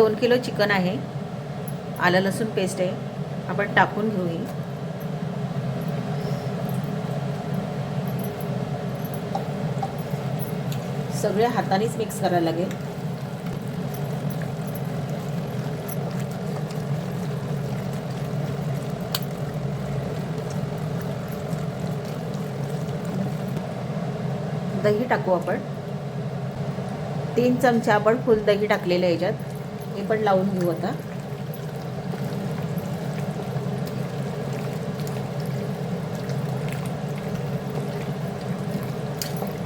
दोन kilo chicken आहे. आलं लसूण पेस्ट आहे. आपण टाकून घेऊ सगळ्या सगळे हातानेच मिक्स करायला लागेल. दही टाकू आपण. तीन चमचे आपण फुल दही टाकलेलं आहे याच्यात. हे पण लावून घेऊ आता.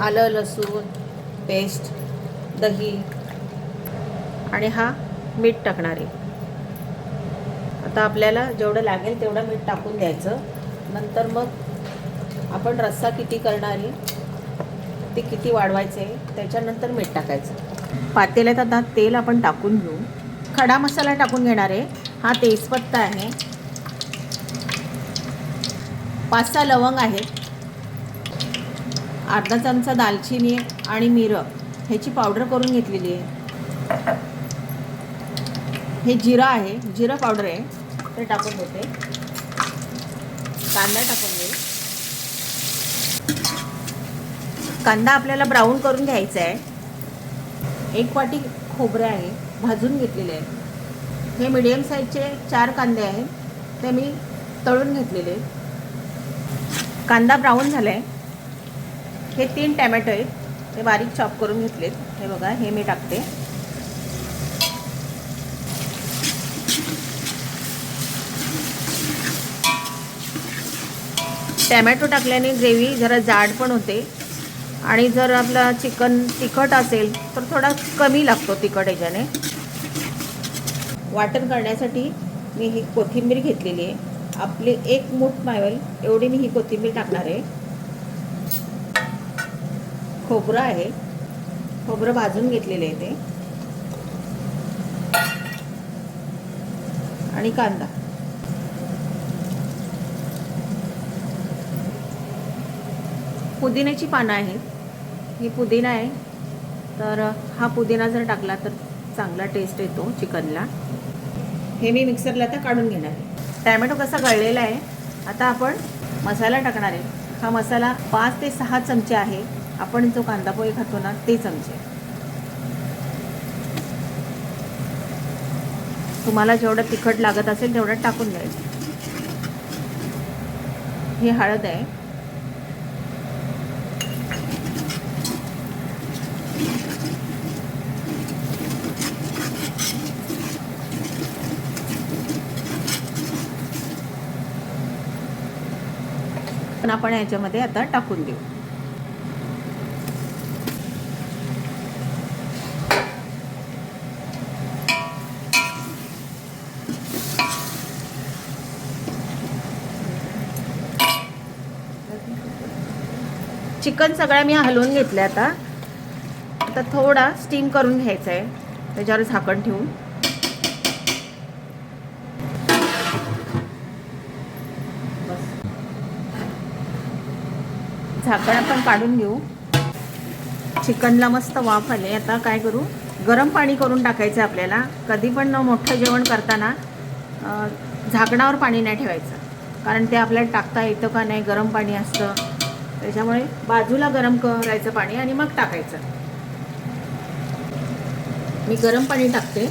आलं लसूण पेस्ट दही. आणि हा मीठ टाकणार आहे. आता आपल्याला जेवढं लागेल तेवढं मीठ टाकून द्यायचं. नंतर मग आपण रस्सा किती करणार आहे ते किती वाढवायचं आहे त्याच्यानंतर मीठ टाकायचं. पातेल्यात आता तेल आपण टाकून घेऊ. खडा मसाला टाकून घेणार आहे. हा तेजपत्ता आहे. पाच सहा लवंग आहेत. अर्धा चमचा दालचिनी आणि मिरं ह्याची पावडर करून घेतलेली आहे. हे जिरं आहे. जिरं पावडर आहे. ते टाकून देते. कांदा टाकून देईल. कांदा आपल्याला ब्राऊन करून घ्यायचा आहे. एक वाटी खोबरं आहे. भाजून घेतलेले आहे हे मीडियम साईजचे चार कांदे आहेत. ते मी तळून घेतलेले कांदा ब्राऊन झाला आहे हे तीन टॅमॅटो आहेत. ते बारीक चॉप करून घेतलेत. हे बघा हे मी टाकते. टॅमॅटो टाकल्याने ग्रेव्ही जरा जाड पण होते. आणि जर आपला चिकन तिखट असेल तर थोडा कमी लागतो तिखट याच्याने. वाटण करण्यासाठी मी ही कोथिंबीर घेतलेली आहे. आपली एक मूठ मावेल एवढी मी ही कोथिंबीर टाकणार आहे. खोबरं आहे. खोबरं भाजून घेतलेलं आहे ते. आणि कांदा. पुदिन्याची पानं आहेत. ही पुदिना आहे. तर हा पुदिना जर टाकला तर चांगला टेस्ट येतो चिकनला. हे मी मिक्सरला आता काढून घेणार. आहे टॅमॅटो कसा गळलेला आहे आता आपण मसाला टाकणार आहे. हा मसाला पाच ते सहा चमचे आहे. आपण जो कांदा पोहे खातो ना ते चमचे. तुम्हाला जेवढं तिखट लागत असेल तेवढं टाकून द्यायचं ही हळद आहे. पण आपण याच्यामध्ये आता टाकून देऊ. चिकन सगळ्या मी हलवून घेतलं आता. आता थोडा स्टीम करून घ्यायचा आहे. त्याच्यावर झाकण ठेवून. झाकण आपण काढून घेऊ. चिकनला मस्त वाफ आले. आता काय करू? गरम पाणी करून टाकायचं आहे आपल्याला. कधी पण मोठं जेवण करताना झाकणावर पाणी नाही ठेवायचं. कारण ते आपल्याला टाकता येतं का नाही? गरम पाणी असतं. त्याच्यामुळे बाजूला गरम करायचं पाणी आणि मग टाकायचं. मी गरम पाणी टाकते.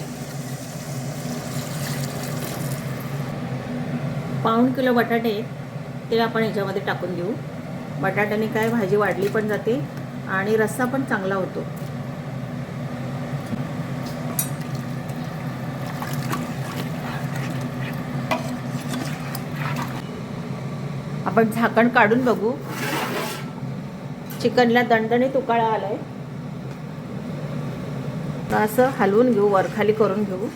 पाऊण किलो बटाटे ते आपण ह्याच्यामध्ये टाकून देऊ बटाट्याने काय भाजी वाढली पण जाते आणि रस्सा पण चांगला होतो. आपण झाकण काढून बघू. चिकनला दणदणीत उकाळा आलाय. असं हलवून घेऊ वरखाली करून घेऊ.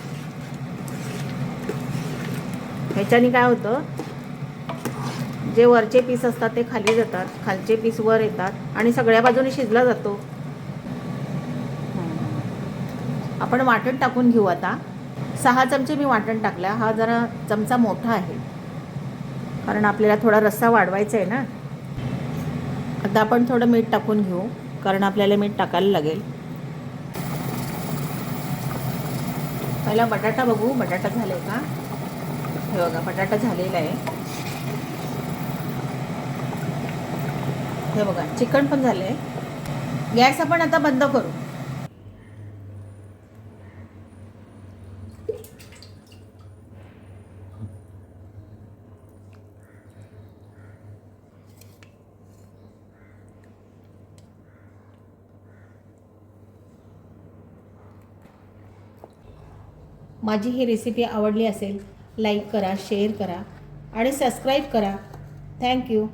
ह्याच्याने काय होतं? जे वरचे पीस असतात ते खाली जातात खालचे पीस वर येतात आणि सगळ्या बाजूने शिजला जातो. आपण वाटण टाकून घेऊ आता. सहा चमचे मी वाटण टाकलं. हा जरा चमचा मोठा आहे. कारण आपल्याला थोडा रस्सा वाढवायचा आहे ना. आता आपण थोडं मीठ टाकून घेऊ कारण आपल्याला मीठ टाकायला लागेल. पहिला बटाटा बघू. बटाटा झाले का? हे बघा बटाटा झालेला आहे. हे बघा चिकन पण झालं आहे गॅस आपण आता बंद करू. माझी ही रेसिपी आवडली असेल लाईक करा शेअर करा आणि सबस्क्राईब करा. थँक्यू